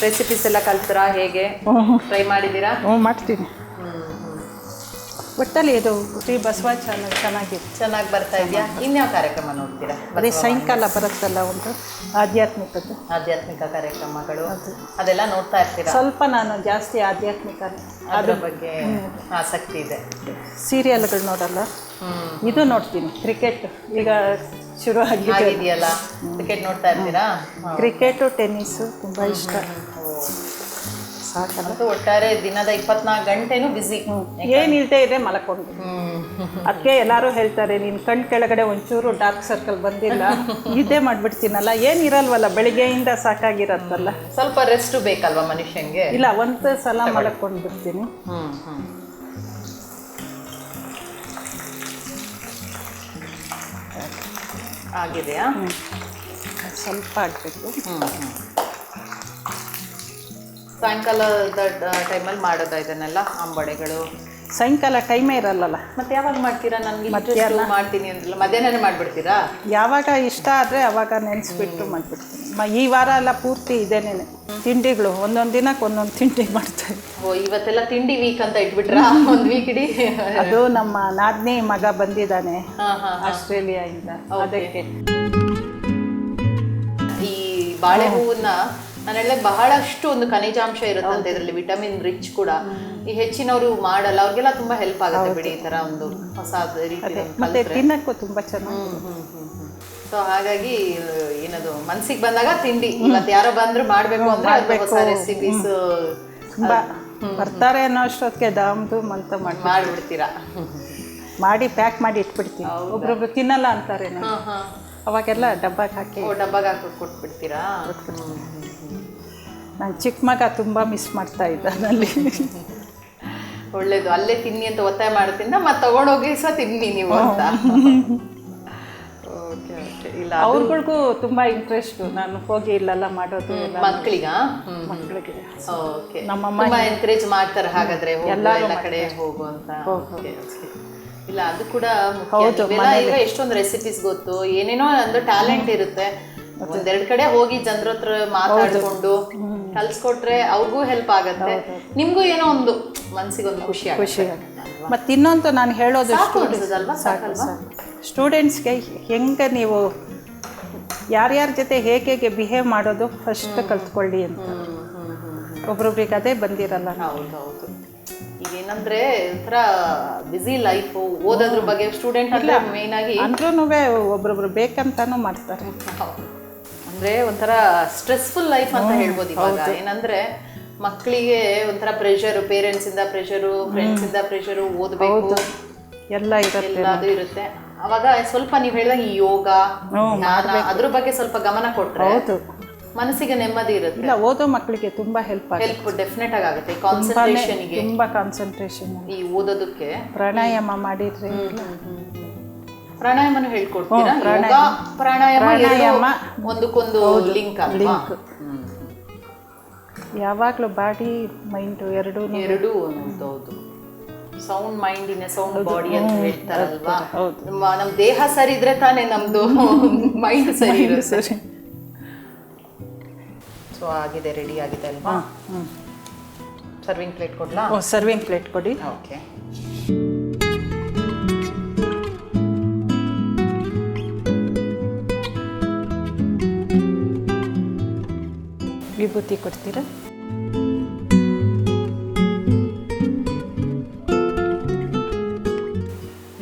ರೆಸಿಪೀಸ್ ಎಲ್ಲ ಕಲ್ತೀರಾ ಹೇಗೆ? ಹ್ಞೂ ಟ್ರೈ ಮಾಡಿದ್ದೀರಾ ಹ್ಞೂ ಮಾಡ್ತೀನಿ. ಒಟ್ಟಲ್ಲಿ ಇದು ಶ್ರೀ ಬಸವ ಚಾನಲ್ ಚೆನ್ನಾಗಿದೆ ಚೆನ್ನಾಗಿ ಬರ್ತಾ ಇದೆಯಾ? ಇನ್ಯಾವ ಕಾರ್ಯಕ್ರಮ ನೋಡ್ತೀರಾ? ಅದೇ ಸಾಯಂಕಾಲ ಬರುತ್ತಲ್ಲ ಒಂದು ಆಧ್ಯಾತ್ಮಿಕದ್ದು. ಆಧ್ಯಾತ್ಮಿಕ ಕಾರ್ಯಕ್ರಮಗಳು. ಅದೆಲ್ಲ ನೋಡ್ತಾ ಇರ್ತೀರಾ? ಸ್ವಲ್ಪ ನಾನು ಜಾಸ್ತಿ ಆಧ್ಯಾತ್ಮಿಕ ಅದ್ರ ಬಗ್ಗೆ ಆಸಕ್ತಿ ಇದೆ. ಸೀರಿಯಲ್ಗಳು ನೋಡಲ್ಲ. ಇದು ನೋಡ್ತೀನಿ ಕ್ರಿಕೆಟ್. ಈಗ ಶುರು ಆಗಿದೆ ಆಗಿದೆಯಲ್ಲ ಕ್ರಿಕೆಟ್ ನೋಡ್ತಾ ಇರ್ತೀರಾ. ಕ್ರಿಕೆಟು ಟೆನ್ನಿಸ್ಸು ತುಂಬ ಇಷ್ಟ. ಸಾಕಲ್ಲ. ಮತ್ತು ಒಟ್ಟಾರೆ ದಿನದ ಇಪ್ಪತ್ನಾಲ್ಕು ಗಂಟೆನೂ ಬಿಸಿ ಏನಿಲ್ಲದೆ ಇದೆ ಮಲ್ಕೊಂಡು ಅದಕ್ಕೆ ಎಲ್ಲರೂ ಹೇಳ್ತಾರೆ ನೀನು ಕಣ್ ಕೆಳಗಡೆ ಒಂಚೂರು ಡಾರ್ಕ್ ಸರ್ಕಲ್ ಬಂದಿಲ್ಲ. ಇದೇ ಮಾಡ್ಬಿಡ್ತೀನಲ್ಲ. ಏನಿರಲ್ವಲ್ಲ ಬೆಳಿಗ್ಗೆಯಿಂದ ಸಾಕಾಗಿರತ್ತಲ್ಲ. ಸ್ವಲ್ಪ ರೆಸ್ಟ್ ಬೇಕಲ್ವಾ ಮನುಷ್ಯಂಗೆ? ಇಲ್ಲ ಒಂದು ಸಲ ಮಲ್ಕೊಂಡು ಬಿಡ್ತೀನಿ ಹ್ಮ್ ಹ್ಮ್. ಆಗಿದೆಯಾ? ಸ್ವಲ್ಪ ಆಗಬೇಕು. ಸಾಯಂಕಾಲದ ಟೈಮಲ್ಲಿ ಮಾಡೋದಾ ಇದನ್ನೆಲ್ಲ? ಅಂಬಡೆಗಳು ಸಾಯಂಕಾಲ ಟೈಮೇ ಇರಲ್ಲಲ್ಲ. ಮತ್ತೆ ಯಾವಾಗ ಮಾಡ್ತೀರಾ? ನನಗೆ ಮಧ್ಯಾಹ್ನ. ಮಾಡ್ತೀನಿ ಅಂದ್ರಲ್ಲ ಮಧ್ಯಾಹ್ನನೇ ಮಾಡ್ಬಿಡ್ತೀರಾ? ಯಾವಾಗ ಇಷ್ಟ ಆದರೆ ಅವಾಗ ನೆನೆಸ್ಬಿಟ್ಟು ಮಾಡ್ಬಿಡ್ತೀನಿ. ಮ- ಈ ವಾರ ಎಲ್ಲ ಪೂರ್ತಿ ಇದೇನೇನೆ ತಿಂಡಿಗಳು ಒಂದೊಂದು ದಿನಕ್ಕೆ ಒಂದೊಂದು ತಿಂಡಿ ಮಾಡ್ತಾರೆ ಓ ಇವತ್ತೆಲ್ಲ ತಿಂಡಿ ವೀಕ್ ಅಂತ ಇಟ್ಬಿಟ್ರಾ? ಒಂದ್ ವೀಕ್ ಇಡೀ? ಅದು ನಮ್ಮ ನಾದ್ನಿ ಮಗ ಬಂದಿದ್ದಾನೆ ಹಾ ಆಸ್ಟ್ರೇಲಿಯಾಯಿಂದ. ಅದಕ್ಕೆ. ಈ ಬಾಳೆ ಹೂವನ್ನ ನಾನು ಬಹಳಷ್ಟು ಒಂದು ಖನಿಜಾಂಶ ಇರುತ್ತಂತೆ ಇದರಲ್ಲಿ ವಿಟಮಿನ್ ರಿಚ್ ಕೂಡ. ಈ ಹೆಚ್ಚಿನವರು ಮಾಡಲ್ಲ ಅವ್ರಿಗೆಲ್ಲ ತುಂಬಾ ಹೆಲ್ಪ್ ಆಗುತ್ತೆ ಬಿಡಿ ಈ ತರ ಒಂದು ಹೊಸ ರೀತಿ ಮತ್ತೆ ತಿನ್ನಕ್ಕೂ ತುಂಬಾ ಚೆನ್ನಾಗಿ ಸೊ ಹಾಗಾಗಿ ಏನದು ಮನ್ಸಿಗೆ ಬಂದಾಗ ತಿಂಡಿ. ಇವತ್ತು ಯಾರೋ ಬಂದ್ರು ಮಾಡ್ಬೇಕು ಅಂದ್ರೆ ಅದು ಹೊಸ ರೆಸಿಪೀಸ್ ತುಂಬಾ ಬರ್ತಾರೆ ಅನ್ನೋ ಅಷ್ಟೊತ್ತಿಗೆ ದಾಮ್ದು ಮಂತ ಮಾಡಿ ಮಾಡಿಬಿಡ್ತೀರಾ. ಮಾಡಿ ಪ್ಯಾಕ್ ಮಾಡಿ ಇಟ್ಬಿಡ್ತೀವಿ ಒಬ್ರೊಬ್ರು ತಿನ್ನಲ್ಲ ಅಂತಾರೆ ಅವಾಗೆಲ್ಲ ಡಬ್ಬಾಗ ಹಾಕಿ. ಡಬ್ಬಾಗ ಹಾಕಿ ಕೊಟ್ಬಿಡ್ತೀರಾ? ನಾನು ಚಿಕ್ಕ ಮಗ ತುಂಬ ಮಿಸ್ ಮಾಡ್ತಾ ಇದ್ದ ಅಲ್ಲಿ ಒಳ್ಳೇದು. ಅಲ್ಲೇ ತಿನ್ನಿ ಅಂತ ಒತ್ತಾಯ ಮಾಡೋದ್ರಿಂದ ಮತ್ತೆ ತಗೊಂಡೋಗಿ ಸಹ ತಿನ್ನಿ ನೀವು ಅಂತ. Okay okay. ಇಲ್ಲ ಅವ್ರುಗಳಿಗೂ ತುಂಬಾ ಇಂಟ್ರೆಸ್ಟು ನಾನು ಹೋಗಿ ಇಲ್ಲೆಲ್ಲ ಮಾಡೋದು ಮಕ್ಕಳಿಗ ಮಕ್ಕಳಿಗೆ ಓಕೆ. ನಮ್ಮಮ್ಮ ತುಂಬಾ ಎನ್ಕರೇಜ್ ಮಾಡ್ತಾರೆ ಹಾಗಾದ್ರೆ ಹೋಗು, ಎಲ್ಲ ಕಡೆ ಹೋಗು ಅಂತ. ಓಕೆ. ಇಲ್ಲ ಅದು ಕೂಡ ಈಗ ಎಷ್ಟೊಂದು ರೆಸಿಪೀಸ್ ಗೊತ್ತು. ಏನೇನೋ ಒಂದು ಟ್ಯಾಲೆಂಟ್ ಇರುತ್ತೆ. ಒಂದೆರಡ್ ಕಡೆ ಹೋಗಿ ಜನರ ಹತ್ರ ಮಾತಾಡ್ಕೊಂಡು ಕಲ್ಸ್ಕೊಟ್ರೆ ಅವ್ರಿಗೂ ಹೆಲ್ಪ್ ಆಗತ್ತೆ. ನಿಮ್ಗೂ ಏನೋ ಒಂದು ಮನ್ಸಿಗೆ ಒಂದು ಖುಷಿ ಖುಷಿ ಮತ್ತೆ ಇನ್ನೊಂದು ನಾನು ಹೇಳೋದು ಸ್ಟೂಡೆಂಟ್ಸ್ಗೆ ಹೆಂಗೆ ನೀವು ಯಾರ್ಯಾರ ಜೊತೆ ಹೇಗೆ ಹೇಗೆ ಬಿಹೇವ್ ಮಾಡೋದು ಫಸ್ಟ್ ಕಲ್ತ್ಕೊಳ್ಳಿ ಅಂತ. ಒಬ್ರೊಬ್ರಿಗೆ ಅದೇ ಬಂದಿರಲ್ಲ. ಹೌದು ಈಗ ಏನಂದ್ರೆ ಒಂಥರ ಬಿಸಿ ಲೈಫು ಓದೋದ್ರ ಬಗ್ಗೆ ಸ್ಟೂಡೆಂಟ್ ಅಂದ್ರೆ ಮೇನ್ ಆಗಿ ಅಂದ್ರೂ ಒಬ್ರೊಬ್ರು ಬೇಕಂತಾನು ಮಾಡ್ತಾರೆ. ಹೌದು. ಅಂದ್ರೆ ಒಂಥರ ಸ್ಟ್ರೆಸ್ಫುಲ್ ಲೈಫ್ ಅಂತ ಹೇಳ್ಬೋದು ಇವಾಗ. ಏನಂದ್ರೆ ಮಕ್ಕಳಿಗೆ ಒಂಥರ ಪ್ರೆಷರ್ ಪೇರೆಂಟ್ಸ್ ಇಂದ ಪ್ರೆಷರು ಫ್ರೆಂಡ್ಸ್ ಇಂದ ಪ್ರೆಷರು ಓದ್ಬೇಕು. ಎಲ್ಲ ಇರುತ್ತೆ ಎಲ್ಲದು ಇರುತ್ತೆ. ಅವಾಗ ಸ್ವಲ್ಪ ನೀವು ಹೇಳಿದಂಗೆ ಈ ಯೋಗ ಅದ್ರ ಬಗ್ಗೆ ಸ್ವಲ್ಪ ಗಮನ ಕೊಟ್ರೆ ಮನಸ್ಸಿಗೆ ನೆಮ್ಮದಿ ಇರುತ್ತೆ. ಇಲ್ಲ ಓದೋ ಮಕ್ಕಳಿಗೆ ತುಂಬಾ ಹೆಲ್ಪ್ ಆಗುತ್ತೆ. ಹೆಲ್ಪ್ ಡೆಫಿನೆಟ್ ಆಗಿ ಆಗುತ್ತೆ ಕಾನ್ಸಂಟ್ರೇಷನ್ಗೆ ತುಂಬಾ ಕಾನ್ಸಂಟ್ರೇಷನ್ ಈ ಓದೋದಕ್ಕೆ. ಪ್ರಾಣಾಯಾಮ ಮಾಡಿದ್ರೆ ಪ್ರಾಣಾಯಾಮನು ಹೇಳ್ಕೊಡ್ತೀರಾ? ಯೋಗ ಪ್ರಾಣಾಯಾಮ. ಪ್ರಾಣಾಯಾಮ ಒಂದಕ್ಕೊಂದು ಲಿಂಕ್ ಲಿಂಕ್. ಯಾವಾಗಲೂ ಬಾಡಿ ಮೈಂಡ್ ಎರಡೂ ಎರಡು ಹೌದು. Sound mind in sound body ಅಂತ ಹೇಳ್ತಾರಲ್ವಾ. ನಮ್ಮ ನಮ್ ದೇಹ ಸರಿ ಇದ್ರೆ ತಾನೇ ನಮ್ದು ಮೈಂಡ್ ಸರಿ ಸರಿ. ಸೊ ಆಗಿದೆ ರೆಡಿ ಆಗಿದೆ ಅಲ್ವಾ? ಸರ್ವಿಂಗ್ ಪ್ಲೇಟ್ ಕೊಡ್ಲಾ? ಸರ್ವಿಂಗ್ ಪ್ಲೇಟ್ ಕೊಡಿ. ಓಕೆ ವಿಭೂತಿ ಕೊಡ್ತೀರಾ?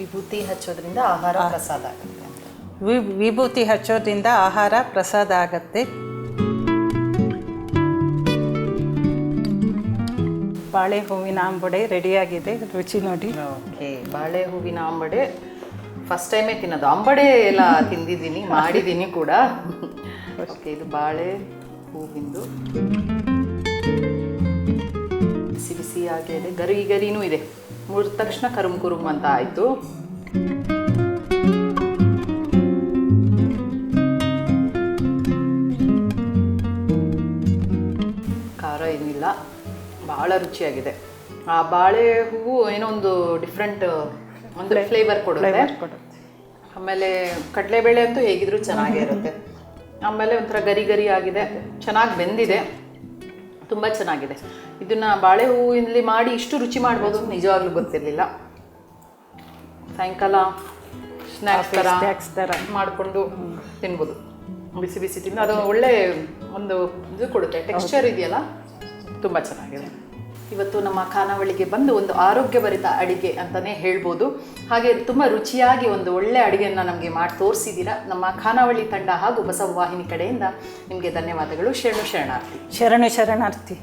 ವಿಭೂತಿ ಹಚ್ಚೋದ್ರಿಂದ ಆಹಾರ ಪ್ರಸಾದ ಆಗುತ್ತೆ ವಿಭೂತಿ ಹಚ್ಚೋದ್ರಿಂದ ಆಹಾರ ಪ್ರಸಾದ ಆಗತ್ತೆ. ಬಾಳೆ ಹೂವಿನ ಆಂಬೊಡೆ ರೆಡಿಯಾಗಿದೆ ರುಚಿ ನೋಡಿ. ಓಕೆ ಬಾಳೆ ಹೂವಿನ ಅಂಬಡೆ ಫಸ್ಟ್ ಟೈಮೇ ತಿನ್ನೋದು. ಅಂಬಡೆ ಎಲ್ಲ ತಿಂದಿದ್ದೀನಿ ಮಾಡಿದ್ದೀನಿ ಕೂಡ. ಓಕೆ ಇದು ಬಾಳೆ ಹೂವಿಂದು. ಬಿಸಿ ಬಿಸಿಯಾಗೇ ಇದೆ. ಗರಿ ಗರಿನೂ ಇದೆ. ಮುರಿದ ತಕ್ಷಣ ಕರುಮ್ ಕುರುಮ್ ಅಂತ ಆಯಿತು. ಖಾರ ಏನಿಲ್ಲ. ಭಾಳ ರುಚಿಯಾಗಿದೆ. ಆ ಬಾಳೆ ಹೂವು ಏನೋ ಒಂದು ಡಿಫ್ರೆಂಟ್ ಒಂದು ಫ್ಲೇವರ್ ಕೊಡುತ್ತೆ. ಕೊಡುತ್ತೆ. ಆಮೇಲೆ ಕಡಲೆಬೇಳೆ ಅಂತೂ ಹೇಗಿದ್ರು ಚೆನ್ನಾಗೇ ಇರುತ್ತೆ ಆಮೇಲೆ ಒಂಥರ ಗರಿ ಗರಿ ಆಗಿದೆ. ಚೆನ್ನಾಗಿ ಬೆಂದಿದೆ. ತುಂಬ ಚೆನ್ನಾಗಿದೆ. ಇದನ್ನು ಬಾಳೆ ಹೂವಿನಲ್ಲಿ ಮಾಡಿ ಇಷ್ಟು ರುಚಿ ಮಾಡ್ಬೋದು ಅಂತ ನಿಜವಾಗ್ಲೂ ಗೊತ್ತಿರಲಿಲ್ಲ. ಸಾಯಂಕಾಲ ಸ್ನ್ಯಾಕ್ಸ್ ಥರ ಸ್ನ್ಯಾಕ್ಸ್ ಥರ ಮಾಡಿಕೊಂಡು ತಿನ್ಬೋದು. ಬಿಸಿ ಬಿಸಿ ತಿಂದು ಅದು ಒಳ್ಳೆ ಒಂದು ಇದು ಕೊಡುತ್ತೆ. ಟೆಕ್ಸ್ಚರ್ ಇದೆಯಲ್ಲ? ತುಂಬ ಚೆನ್ನಾಗಿದೆ. ಇವತ್ತು ನಮ್ಮ ಖಾನಾವಳಿಗೆ ಬಂದು ಒಂದು ಆರೋಗ್ಯಭರಿತ ಅಡಿಗೆ ಅಂತಲೇ ಹೇಳ್ಬೋದು. ಹಾಗೆ ತುಂಬ ರುಚಿಯಾಗಿ ಒಂದು ಒಳ್ಳೆ ಅಡಿಗೆಯನ್ನು ನಮಗೆ ಮಾಡಿ ತೋರಿಸಿದ್ದೀರಾ. ನಮ್ಮ ಖಾನಾವಳಿ ತಂಡ ಹಾಗೂ ಬಸವ ವಾಹಿನಿ ಕಡೆಯಿಂದ ನಿಮಗೆ ಧನ್ಯವಾದಗಳು. ಶರಣು ಶರಣಾರ್ಥಿ. ಶರಣು ಶರಣಾರ್ಥಿ.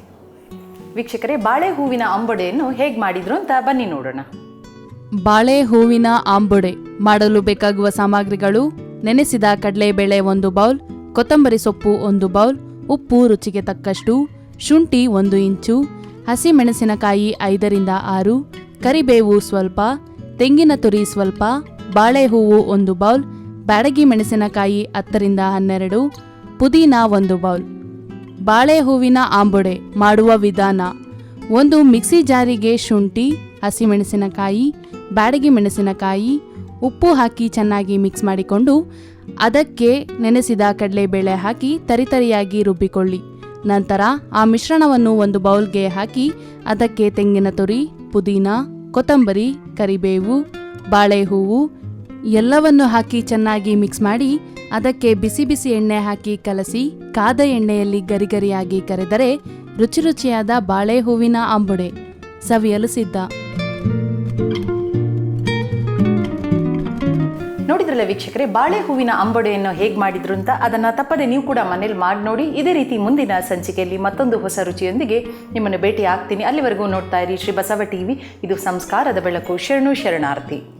ವೀಕ್ಷಕರೇ ಬಾಳೆ ಹೂವಿನ ಅಂಬೊಡೆಯನ್ನು ಹೇಗೆ ಮಾಡಿದ್ರು ಅಂತ ಬನ್ನಿ ನೋಡೋಣ. ಬಾಳೆ ಹೂವಿನ ಅಂಬೊಡೆ ಮಾಡಲು ಬೇಕಾಗುವ ಸಾಮಗ್ರಿಗಳು ನೆನೆಸಿದ ಕಡಲೆಬೇಳೆ ಒಂದು ಬೌಲ್ ಕೊತ್ತಂಬರಿ ಸೊಪ್ಪು ಒಂದು ಬೌಲ್ ಉಪ್ಪು ರುಚಿಗೆ ತಕ್ಕಷ್ಟು ಶುಂಠಿ ಒಂದು ಇಂಚು ಹಸಿಮೆಣಸಿನಕಾಯಿ ಐದರಿಂದ ಆರು, ಕರಿಬೇವು ಸ್ವಲ್ಪ, ತೆಂಗಿನ ತುರಿ ಸ್ವಲ್ಪ, ಬಾಳೆಹೂವು ಒಂದು ಬೌಲ್, ಬ್ಯಾಡಗಿ ಮೆಣಸಿನಕಾಯಿ ಹತ್ತರಿಂದ ಹನ್ನೆರಡು, ಪುದೀನ ಒಂದು ಬೌಲ್. ಬಾಳೆ ಹೂವಿನ ಆಂಬೊಡೆ ಮಾಡುವ ವಿಧಾನ, ಒಂದು ಮಿಕ್ಸಿ ಜಾರಿಗೆ ಶುಂಠಿ, ಹಸಿಮೆಣಸಿನಕಾಯಿ, ಬ್ಯಾಡಗಿ ಮೆಣಸಿನಕಾಯಿ, ಉಪ್ಪು ಹಾಕಿ ಚೆನ್ನಾಗಿ ಮಿಕ್ಸ್ ಮಾಡಿಕೊಂಡು ಅದಕ್ಕೆ ನೆನೆಸಿದ ಕಡಲೆಬೇಳೆ ಹಾಕಿ ತರಿತರಿಯಾಗಿ ರುಬ್ಬಿಕೊಳ್ಳಿ. ನಂತರ ಆ ಮಿಶ್ರಣವನ್ನು ಒಂದು ಬೌಲ್ಗೆ ಹಾಕಿ ಅದಕ್ಕೆ ತೆಂಗಿನ ತುರಿ, ಪುದೀನ, ಕೊತ್ತಂಬರಿ, ಕರಿಬೇವು, ಬಾಳೆಹೂವು ಎಲ್ಲವನ್ನು ಹಾಕಿ ಚೆನ್ನಾಗಿ ಮಿಕ್ಸ್ ಮಾಡಿ ಅದಕ್ಕೆ ಬಿಸಿ ಬಿಸಿ ಎಣ್ಣೆ ಹಾಕಿ ಕಲಸಿ ಕಾದ ಎಣ್ಣೆಯಲ್ಲಿ ಗರಿಗರಿಯಾಗಿ ಕರೆದರೆ ರುಚಿ ರುಚಿಯಾದ ಬಾಳೆಹೂವಿನ ಅಂಬುಡೆ ಸವಿಯಲು ಸಿದ್ಧ. ನೋಡಿದ್ರಲ್ಲ ವೀಕ್ಷಕರೇ ಬಾಳೆ ಹೂವಿನ ಅಂಬೊಡೆಯನ್ನು ಹೇಗೆ ಮಾಡಿದ್ರು ಅಂತ ಅದನ್ನ ತಪ್ಪದೆ ನೀವು ಕೂಡ ಮನೇಲಿ ಮಾಡಿ ನೋಡಿ. ಇದೇ ರೀತಿ ಮುಂದಿನ ಸಂಚಿಕೆಯಲ್ಲಿ ಮತ್ತೊಂದು ಹೊಸ ರುಚಿಯೊಂದಿಗೆ ನಿಮ್ಮನ್ನು ಭೇಟಿ ಆಗ್ತೀನಿ ಅಲ್ಲಿವರೆಗೂ ನೋಡ್ತಾ ಇರಿ ಶ್ರೀ ಬಸವ ಟಿವಿ. ಇದು ಸಂಸ್ಕಾರದ ಬೆಳಕು. ಶರಣು ಶರಣಾರ್ಥಿ.